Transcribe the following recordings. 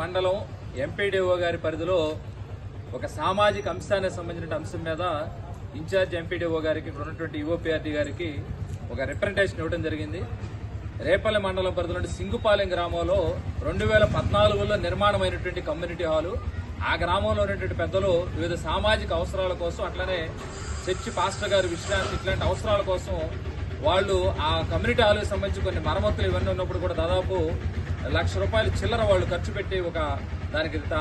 మండలం ఎంపీడీఓ గారి పరిధిలో ఒక సామాజిక అంశానికి సంబంధించిన అంశం మీద ఇన్ఛార్జ్ ఎంపీడీఓ గారికి ఇక్కడ ఉన్నటువంటి ఈఓపీఆర్డీ గారికి ఒక రిప్రజెంటేషన్ ఇవ్వడం జరిగింది. రేపల్లి మండలం పరిధిలోని సింగుపాలెం గ్రామంలో రెండు వేల పద్నాలుగులో నిర్మాణమైనటువంటి కమ్యూనిటీ హాలు ఆ గ్రామంలో ఉన్నటువంటి పెద్దలు వివిధ సామాజిక అవసరాల కోసం అట్లనే చర్చి పాస్టర్ గారి విశ్రాంతి ఇట్లాంటి అవసరాల కోసం వాళ్ళు ఆ కమ్యూనిటీ హాల్కి సంబంధించి కొన్ని మరమ్మతులు ఇవన్నీ ఉన్నప్పుడు కూడా దాదాపు లక్ష రూపాయలు చిల్లర వాళ్ళు ఖర్చు పెట్టి ఒక దానికి తా-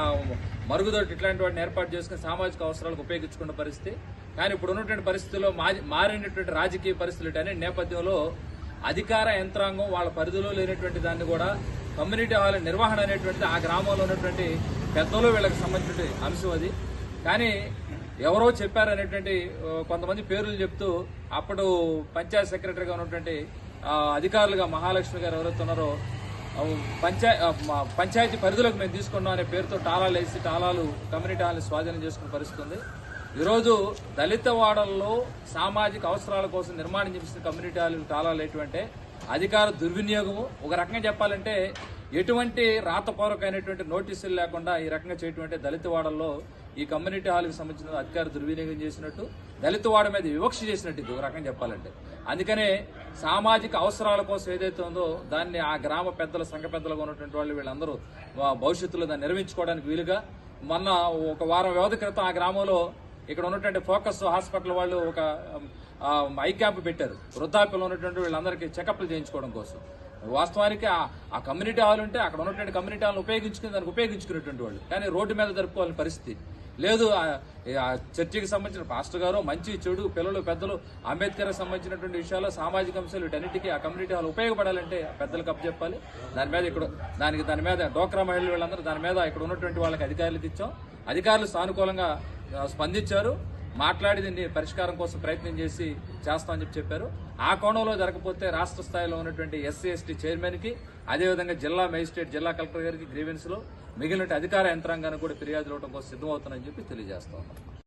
మరుగుదొడ్డి ఇట్లాంటి వాటిని ఏర్పాటు చేసుకుని సామాజిక అవసరాలకు ఉపయోగించుకున్న పరిస్థితి. కానీ ఇప్పుడు ఉన్నటువంటి పరిస్థితుల్లో మారినటువంటి రాజకీయ పరిస్థితులు అనే నేపథ్యంలో అధికార యంత్రాంగం వాళ్ళ పరిధిలో లేనటువంటి దాన్ని కూడా కమ్యూనిటీ హాల్ నిర్వహణ అనేటువంటిది ఆ గ్రామంలో ఉన్నటువంటి పెద్దలు వీళ్ళకి సంబంధించిన అంశం అది. కానీ ఎవరో చెప్పారనేటువంటి కొంతమంది పేర్లు చెప్తూ అప్పుడు పంచాయత్ సెక్రటరీగా ఉన్నటువంటి అధికారులుగా మహాలక్ష్మి గారు ఎవరైతే ఉన్నారో పంచాయ మా పంచాయతీ పరిధిలోకి మేము తీసుకున్నాం అనే పేరుతో టాలాలు వేసి టాలాలు కమ్యూనిటీ హాల్ని స్వాధీనం చేసుకునే పరిస్థితి ఉంది ఈరోజు దళిత వాడల్లో సామాజిక అవసరాల కోసం నిర్మాణం చేసిన కమ్యూనిటీ హాల్ టాలాలు ఎటువంటి అధికార దుర్వినియోగము. ఒక రకంగా చెప్పాలంటే ఎటువంటి రాతపూర్వకమైనటువంటి నోటీసులు లేకుండా ఈ రకంగా చేయటువంటి దళిత వాడల్లో ఈ కమ్యూనిటీ హాల్కి సంబంధించిన అధికార దుర్వినియోగం చేసినట్టు దళిత వాడ మీద వివక్ష చేసినట్టు ఇది ఒక రకంగా చెప్పాలంటే. అందుకనే సామాజిక అవసరాల కోసం ఏదైతే ఉందో దాన్ని ఆ గ్రామ పెద్దల సంఘ పెద్దలుగా ఉన్నటువంటి వాళ్ళు వీళ్ళందరూ భవిష్యత్తులో దాన్ని నిర్మించుకోవడానికి వీలుగా మొన్న ఒక వారం వ్యవధి క్రితం ఆ గ్రామంలో ఇక్కడ ఉన్నటువంటి ఫోకస్ హాస్పిటల్ వాళ్ళు ఒక ఐ క్యాంప్ పెట్టారు. వృద్ధాప్యంలో ఉన్నటువంటి వీళ్ళందరికీ చెకప్లు చేయించుకోవడం కోసం. వాస్తవానికి ఆ- కమ్యూనిటీ హాల్ ఉంటే అక్కడ ఉన్నటువంటి కమ్యూనిటీ హాల్ని ఉపయోగించుకుని దానికి ఉపయోగించుకునేటువంటి వాళ్ళు. కానీ రోడ్డు మీద జరుపుకోవాలని పరిస్థితి. లేదు ఆ- చర్చికి సంబంధించిన పాస్టర్ గారు మంచి చెడు పిల్లలు పెద్దలు అంబేద్కర్ సంబంధించినటువంటి విషయాలు సామాజిక అంశాలు వీటన్నిటికీ ఆ కమ్యూనిటీ హాల్ ఉపయోగపడాలంటే ఆ పెద్దలకు అప్పచెప్పాలి దాని మీద ఇక్కడ దానికి దాని మీద డోక్రా మహిళలు వీళ్ళందరూ దాని మీద ఇక్కడ ఉన్నటువంటి వాళ్ళకి అధికారులకు ఇచ్చాం. అధికారులు సానుకూలంగా స్పందించారు. మాట్లాడి దీన్ని పరిష్కారం కోసం ప్రయత్నం చేసి చేస్తామని చెప్పి చెప్పారు. ఆ కోణంలో జరగకపోతే రాష్ట్ర స్థాయిలో ఉన్నటువంటి ఎస్సీ ఎస్టీ చైర్మన్కి అదేవిధంగా జిల్లా మేజిస్ట్రేట్ జిల్లా కలెక్టర్ గారికి గ్రీవెన్స్లో మిగిలిన అధికార యంత్రాంగానికి కూడా ఫిర్యాదులు ఇవ్వడం కోసం సిద్ధమవుతానని చెప్పి తెలియజేస్తా ఉన్నాం.